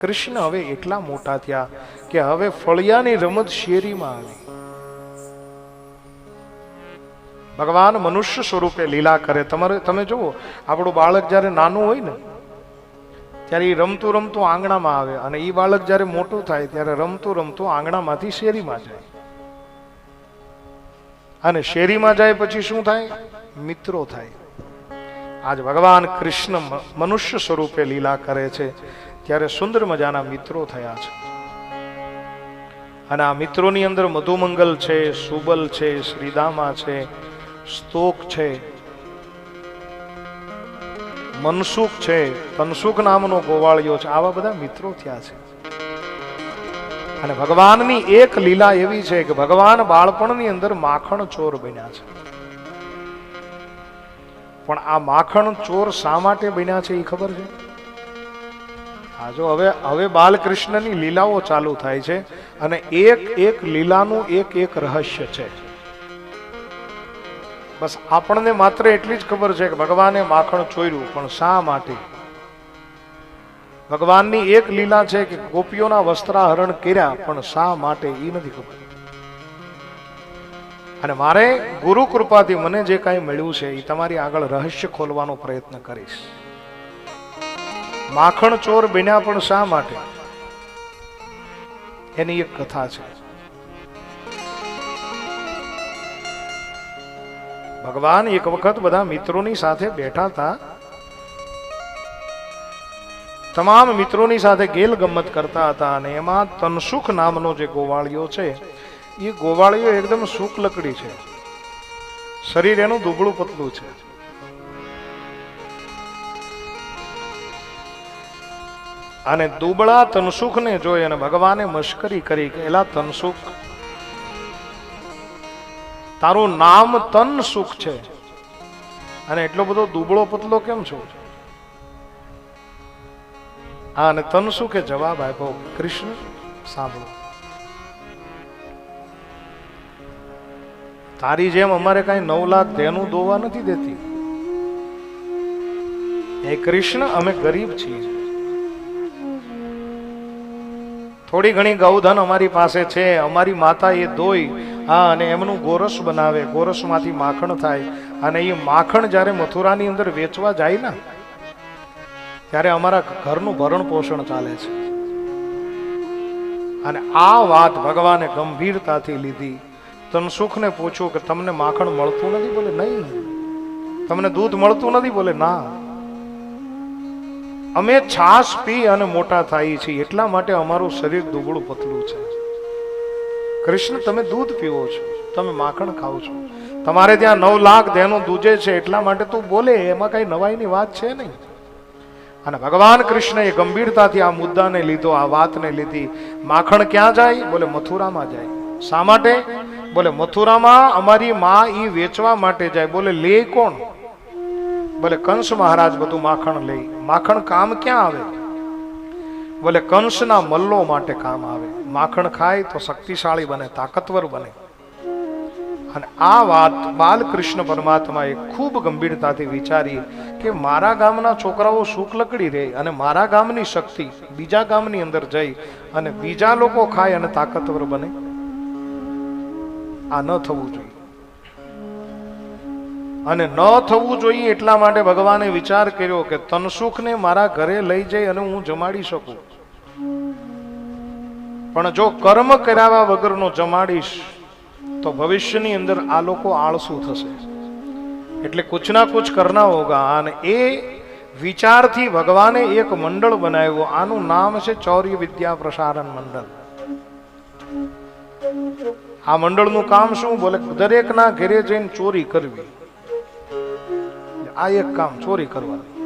કૃષ્ણ હવે એટલા મોટા થયા કે હવે ફળિયાની રમત શેરીમાં આવી. ભગવાન મનુષ્ય સ્વરૂપે લીલા કરે. તમારે, તમે જુઓ, આપણું બાળક જ્યારે નાનું હોય ને, ત્યારે એ રમતું રમતું આંગણામાં આવે અને એ બાળક જ્યારે મોટું થાય ત્યારે રમતું રમતું આંગણામાંથી શેરીમાં જાય. અને શેરીમાં જાય પછી શું થાય? મિત્રો થાય. આજ ભગવાન કૃષ્ણ મનુષ્ય સ્વરૂપે લીલા કરે છે. ત્યારે સુંદર મજાના મિત્રો થયા છે. અને આ મિત્રોની અંદર મધુમંગલ છે, સુબલ છે, શ્રીદામા છે, સ્તોક છે, મનસુખ છે, તનસુખ નામનો ગોવાળિયો છે. આવા બધા મિત્રો થયા છે. અને ભગવાનની એક લીલા એવી છે કે ભગવાન બાળપણની અંદર માખણ ચોર બન્યા છે. પણ આ માખણ ચોર શા માટે બન્યા છે એ ખબર છે? હા, જો હવે હવે બાલકૃષ્ણની લીલાઓ ચાલુ થાય છે અને એક એક લીલાનું એક એક રહસ્ય છે. બસ આપણને માત્ર એટલી જ ખબર છે કે ભગવાને માખણ ચોર્યું, પણ શા માટે? ભગવાનની એક લીલા છે કે ગોપીઓના વસ્ત્રાહરણ કર્યા, પણ શા માટે એ નથી ખબર. અને મારે ગુરુ કૃપાથી મને જે કાંઈ મળ્યું છે, એ તમારી આગળ રહસ્ય ખોલવાનો પ્રયત્ન કરીશ. માખણ ચોર બન્યા પણ શા માટે? એની એક કથા છે. ભગવાન એક વખત બધા મિત્રોની સાથે બેઠા હતા. તમામ મિત્રોની સાથે ગેલ ગમત કરતા હતા અને એમાં તનસુખ નામનો જે ગોવાળિયો છે, એ ગોવાળિયો એકદમ સુખ લકડી છે. શરીર એનું દુબળું પતલું છે. અને દુબળા તનસુખને જોઈ અને ભગવાને મશ્કરી કરી કે, એલા તનસુખ, તારું નામ તન સુખ છે. અને એટલો બધો દુબળો પતલો કેમ છો? હા, અને તન સુખે જવાબ આપ્યો, કૃષ્ણ, સાંભળો. તારી જેમ અમારે કઈ નવ લાખ તેનું દોવા નથી દેતી. એ કૃષ્ણ, અમે ગરીબ છીએ. થોડી ઘણી ગૌધન અમારી પાસે છે. અમારી માતા એ દોઈ હા, અને એમનું ગોરસ બનાવે. ગોરસમાંથી માખણ થાય. અને એ માખણ જ્યારે મથુરાની અંદર વેચવા જાય ને, ત્યારે અમારા ઘરનું ભરણ પોષણ ચાલે છે. અને આ વાત ભગવાને ગંભીરતાથી લીધી. તનસુખને પૂછ્યું કે તમને માખણ મળતું નથી બોલે? નહીં. તમને દૂધ મળતું નથી બોલે? ના. અમે છાશ પી અને મોટા થાય છીએ એટલા માટે અમારું શરીર દુબળું પતલું છે. કૃષ્ણ, તમે દૂધ પીવો છો. તમે માખણ ખાઓ છો. તમારે ત્યાં નવ લાખ દેનું દૂજે છે, એટલા માટે તું બોલે, એમાં કઈ નવાઈની વાત છે નહીં. અને ભગવાન કૃષ્ણએ ગંભીરતાથી આ મુદ્દાને લીધો, આ વાતને લીધી. માખણ ક્યાં જાય? બોલે, મથુરામાં જાય. શા માટે? બોલે, મથુરામાં અમારી મા ઈ વેચવા માટે જાય. બોલે, લે કોણ? બોલે, કંસ મહારાજ બધું માખણ લે માખણ કામ ક્યાં આવે? ભલે કંસના મલ્લો માટે કામ આવે. માખણ ખાય તો શક્તિશાળી બને, તાકતવર બને. અને આ વાત બાલકૃષ્ણ પરમાત્માએ ખૂબ ગંભીરતાથી વિચારી કે મારા ગામના છોકરાઓ સુખ લકડી રહે અને મારા ગામની શક્તિ બીજા ગામની અંદર જઈ અને બીજા લોકો ખાય અને તાકતવર બને. આ ન થવું જોઈએ. અને ન થવું જોઈએ એટલા માટે ભગવાને વિચાર કર્યો કે તનસુખને મારા ઘરે લઈ જઈ અને હું જમાડી શકું. પણ જો કર્મ કરાવ્યા વગરનો જમાડીશ, તો ભવિષ્યની અંદર આ લોકો આળસુ થશે. એટલે કુછ ના કુછ કરના હોગા અને એ વિચારથી ભગવાને એક મંડળ બનાવ્યું. આનું નામ છે ચૌર્ય વિદ્યા પ્રસારણ મંડળ. આ મંડળનું કામ શું? બોલે, દરેકના ઘરે જઈને ચોરી કરવી. આ એક કામ ચોરી કરવાનું.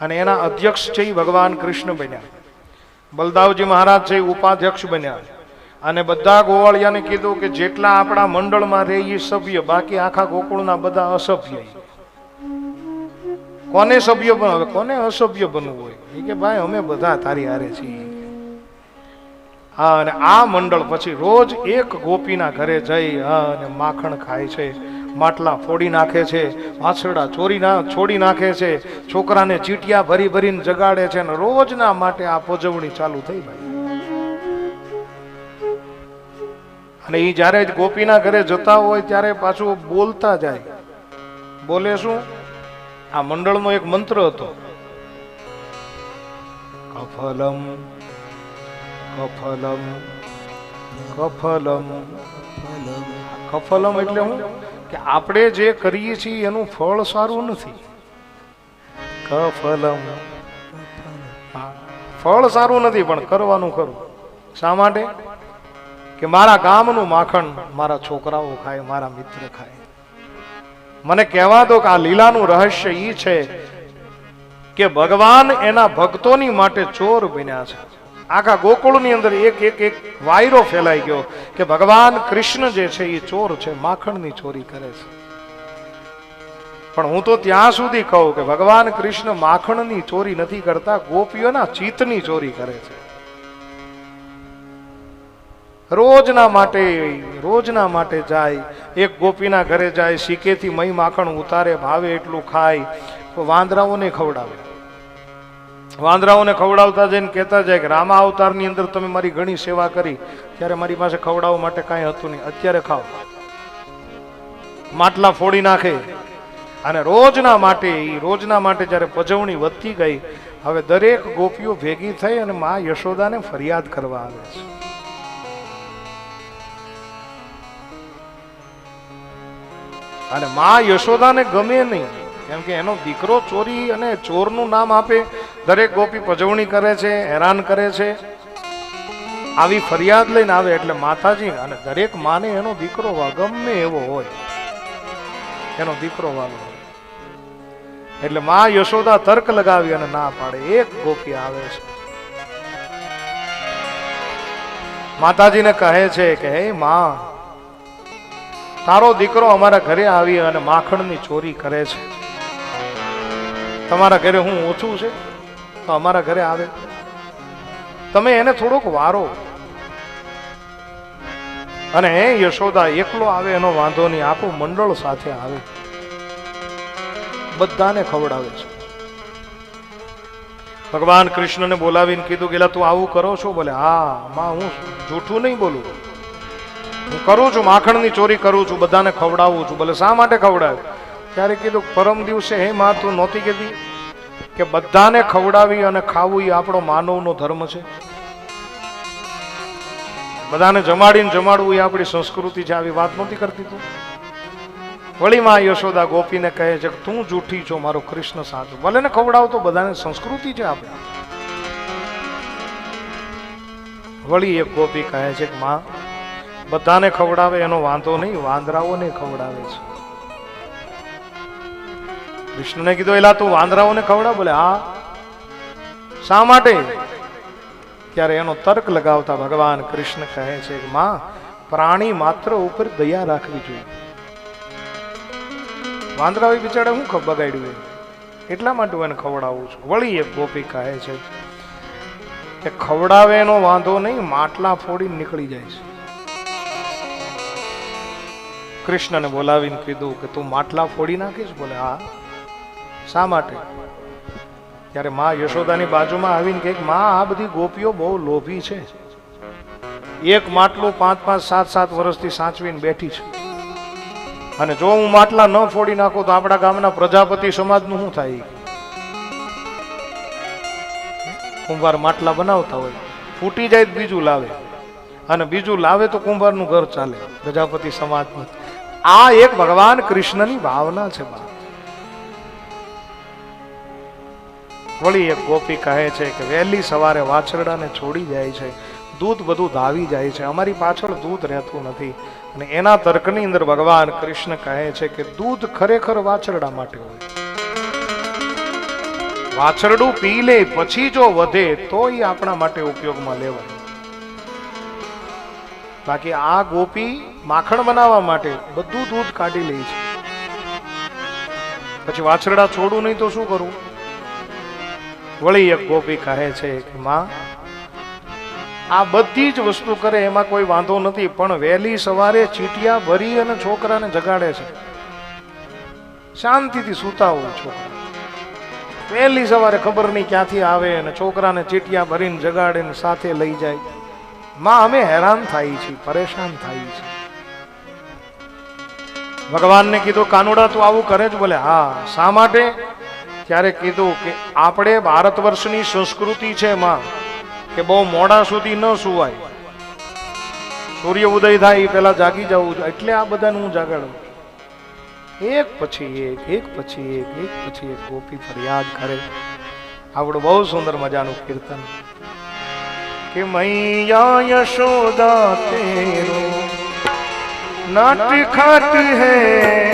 અને એના અધ્યક્ષ છે ભગવાન કૃષ્ણ બન્યા. બલદાવજી મહારાજ છે ઉપાધ્યક્ષ બન્યા. અને બધા ગોવાળિયાને કીધું કે જેટલા આપણા મંડળમાં રહે એ સભ્ય, બાકી આખા ગોકુળના બધા અસભ્ય. કોને સભ્ય બનાવે કોને અસભ્ય બનવું હોય? કે ભાઈ, અમે બધા તારી હારે છીએ. હા, અને આ મંડળ પછી રોજ એક ગોપીના ઘરે જઈ, હા, અને માખણ ખાય છે. માટલા ફોડી નાખે છે, વાછરડા ચોરી ના, છોડી નાખે છે, છોકરાને ચીટિયા ભરી ભરીને જગાડે છે અને રોજના માટે આ પોજવણી ચાલુ થઈ ભાઈ. અને એ જ્યારે જ ગોપીના ઘરે જતા હોય ત્યારે પાછું બોલતા જાય. બોલે શું? આ મંડળનો એક મંત્ર હતો. કફલમ કફલમ કફલમ. કફલમ એટલે હું? કે આપણે જે કરીએ છીએ એનું ફળ સારું નથી. કફલમ. ફળ સારું નથી, પણ કરવાનું ખરું. શા માટે? કે મારા ગામનું માખણ મારા છોકરાઓ ખાય, મારા મિત્ર ખાય. મને કહેવા દો કે આ લીલાનું રહસ્ય એ છે કે ભગવાન એના ભક્તોની માટે ચોર બન્યા છે. આખા ગોકુળની અંદર એક એક એક વાયરો ફેલાઈ ગયો કે ભગવાન કૃષ્ણ જે છે એ ચોર છે, માખણની ચોરી કરે છે. પણ હું તો ત્યાં સુધી કહું કે ભગવાન કૃષ્ણ માખણની ચોરી નથી કરતા, ગોપીઓના ચિત્તની ચોરી કરે છે. રોજના માટે રોજના માટે જાય, એક ગોપીના ઘરે જાય, શીકેથી મહી માખણ ઉતારે, ભાવે એટલું ખાય વાંદરાઓને ખવડાવે. વાંદરાઓને ખવડાવતા જઈને કહેતા જાય કે રામા અવતારની અંદર તમે મારી ઘણી સેવા કરી. ત્યારે મારી પાસે ખવડાવવા માટે કાંઈ હતું નહીં. અત્યારે ખાઓ. માટલા ફોડી નાખે. અને રોજના માટે એ રોજના માટે જ્યારે પજવણી વધતી ગઈ, હવે દરેક ગોપીઓ ભેગી થઈ અને મા યશોદાને ફરિયાદ કરવા આવે છે. અને મા યશોદાને ગમે નહીં. કેમ કે એનો દીકરો ચોરી અને ચોરનું નામ આપે. દરેક ગોપી પજવણી કરે છે, હેરાન કરે છે. આવી ફરિયાદ લઈને આવે એટલે માતાજી અને દરેક માને એનો દીકરો ગમે એવો હોય. એનો દીકરો વાલો એટલે મા યશોદા તર્ક લગાવી અને ના પાડે. એક ગોપી આવે છે. માતાજીને કહે છે કે, હે માં, તારો દીકરો અમારા ઘરે આવી અને માખણની ચોરી કરે છે. તમારા ઘરે હું ઓછું છે? તો અમારા ઘરે આવે. તમે એને થોડોક વારો. અને યશોદા, એકલો આવે એનો વાંધો નહીં. આખું મંડળ સાથે આવે. બધાને ખવડાવે છે. ભગવાન કૃષ્ણને બોલાવીને કીધું કે તું આવું કરો છો? બોલે, હા, માં, હું જૂઠું નહીં બોલું. હું કરું છું, માખણની ચોરી કરું છું, બધાને ખવડાવું છું. બોલે, શા માટે ખવડાવે? ત્યારે કીધું, પરમ દિવસે હે, માં, તું નહોતી કીધી કે બધાને ખવડાવી અને ખાવું એ આપણો માનવનો ધર્મ છે. બધાને જમાડીને જમાડવું એ આપણી સંસ્કૃતિ છે. આવી વાત નહોતી કરતી તું. વળી માં યશોદા ગોપીને કહે છે કે તું જૂઠી છો, મારો કૃષ્ણ સાચો. ભલે ને ખવડાવતો, બધાને સંસ્કૃતિ છે આપણે. વળી એક ગોપી કહે છે કે માં, બધાને ખવડાવે એનો વાંધો નહીં, વાંદરાઓને ખવડાવે છે. કૃષ્ણને કીધું, એલા, તું વાંદરાઓને ખવડા બોલે, હા. શા માટે? ત્યારે એનો તર્ક લગાવતા ભગવાન કૃષ્ણ કહે છે કે, માં, પ્રાણી માત્ર ઉપર દયા રાખવી જોઈએ. વાંદરાઓ બિચારા હું બગાડ્યું એટલા માટે હું એને ખવડાવું છું. વળી એક ગોપી કહે છે કે, ખવડાવે એનો વાંધો નહીં, માટલા ફોડી નીકળી જાય છે. કૃષ્ણને બોલાવીને કીધું કે, તું માટલા ફોડી નાખીશ? બોલે, હા. શા માટે? ત્યારે મા યશોદાની બાજુમાં આવીને કહે માં, આ બધી ગોપીઓ બહુ લોભી છે. એક માટલું પાંચ પાંચ, સાત સાત વર્ષથી સાચવીને બેઠી છે. અને જો હું માટલા ન ફોડી નાખું તો આપણા ગામના પ્રજાપતિ સમાજનું શું થાય? કુંભાર માટલા બનાવતા હોય, ફૂટી જાય બીજું લાવે. અને બીજું લાવે તો કુંભારનું ઘર ચાલે. પ્રજાપતિ સમાજનું આ એક ભગવાન કૃષ્ણની ભાવના છે, બા. વળી એક ગોપી કહે છે કે વહેલી સવારે વાછરડાને છોડી જાય છે. દૂધ બધું ધાવી જાય છે. અમારી પાછળ દૂધ રહેતું નથી. અને એના તર્કની અંદર ભગવાન કૃષ્ણ કહે છે કે દૂધ ખરેખર વાછરડા માટે હોય. વાછરડું પી લે, પછી જો વધે તો એ આપણા માટે ઉપયોગમાં લેવાય. બાકી આ ગોપી માખણ બનાવવા માટે બધું દૂધ કાઢી લે છે. પછી વાછરડા છોડું નહીં તો શું કરવું વળી એક ગોપી કહે છે કે, માં, આ બધી જ વસ્તુ કરે એમાં કોઈ વાંધો નથી, પણ વહેલી સવારે ચીટિયા ભરી અને છોકરાને જગાડે છે. શાંતિથી સૂતા હોય છોકરા. વહેલી સવારે ખબર નહીં ક્યાંથી આવે અને છોકરાને ચીટિયા ભરીને જગાડે ને સાથે લઈ જાય. માં, અમે હેરાન થાય છીએ, પરેશાન થાય છે ભગવાનને કીધું, કાનુડા, તું આવું કરે જ બોલે હા, શા માટે? ત્યારે કીધું કે આપણે ભારત વર્ષની સંસ્કૃતિ છે માં, કે બહુ મોડા સુધી ન સુવાય. સૂર્ય ઉદય થાય એ પહેલા જાગી જવું એટલે આ બધાને હું જાગાડું. એક પછી એક એક પછી એક એક પછી એક ગોપી ફરિયાદ કરે. આપણું બહુ સુંદર મજાનું કીર્તન. કે મૈયા યશોદા તેરો, નટ ખાતી હે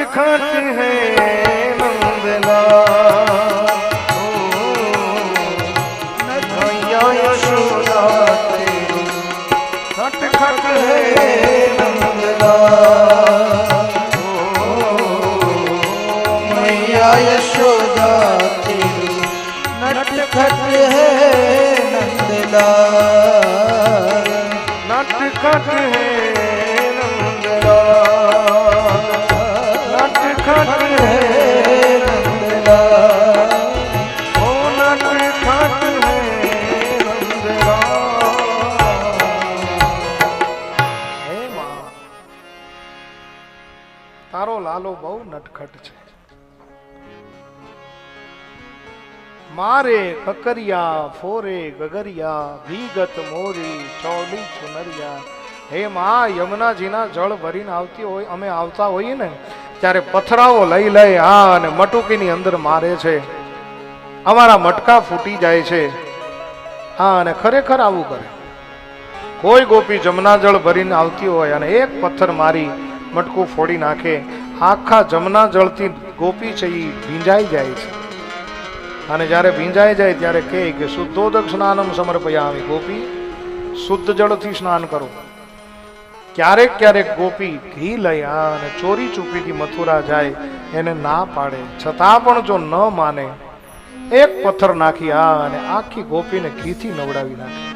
गोपाल नट खट है नंदलाल ओ, मैया यशोदा तेरो नट खट है मैया यशोदा तेरू नटखट है नंदलाल नट खट है મારે કકરિયા, ફોરે ગગરિયા ભીગત મોરી, ચોલી ચુનરિયા. હે મા, યમુનાજીના જળ ભરીને આવતી હોય, અમે આવતા હોઈએ ને, ત્યારે પથરાઓ લઈ લઈ હા અને મટુકીની અંદર મારે છે. અમારા મટકા ફૂટી જાય છે. હા અને ખરેખર આવું કરે. કોઈ ગોપી જમના જળ ભરીને આવતી હોય અને એક પથ્થર મારી મટકું ફોડી નાખે, આખા જમના જળથી ગોપી છે એ ભીંજાઈ જાય છે. અને જ્યારે ભીંજાઈ જાય ત્યારે કહે કે શુદ્ધોદક સ્નાનમ સમર્પયામી ગોપી, શુદ્ધ જળથી સ્નાન કરો. ક્યારેક ક્યારેક ગોપી ઘી લઈ અને ચોરી ચૂપીથી મથુરા જાય, એને ના પાડે. છતાં પણ જો ન માને, એક પથ્થર નાખી આ અને આખી ગોપીને ઘીથી નવડાવી નાખે.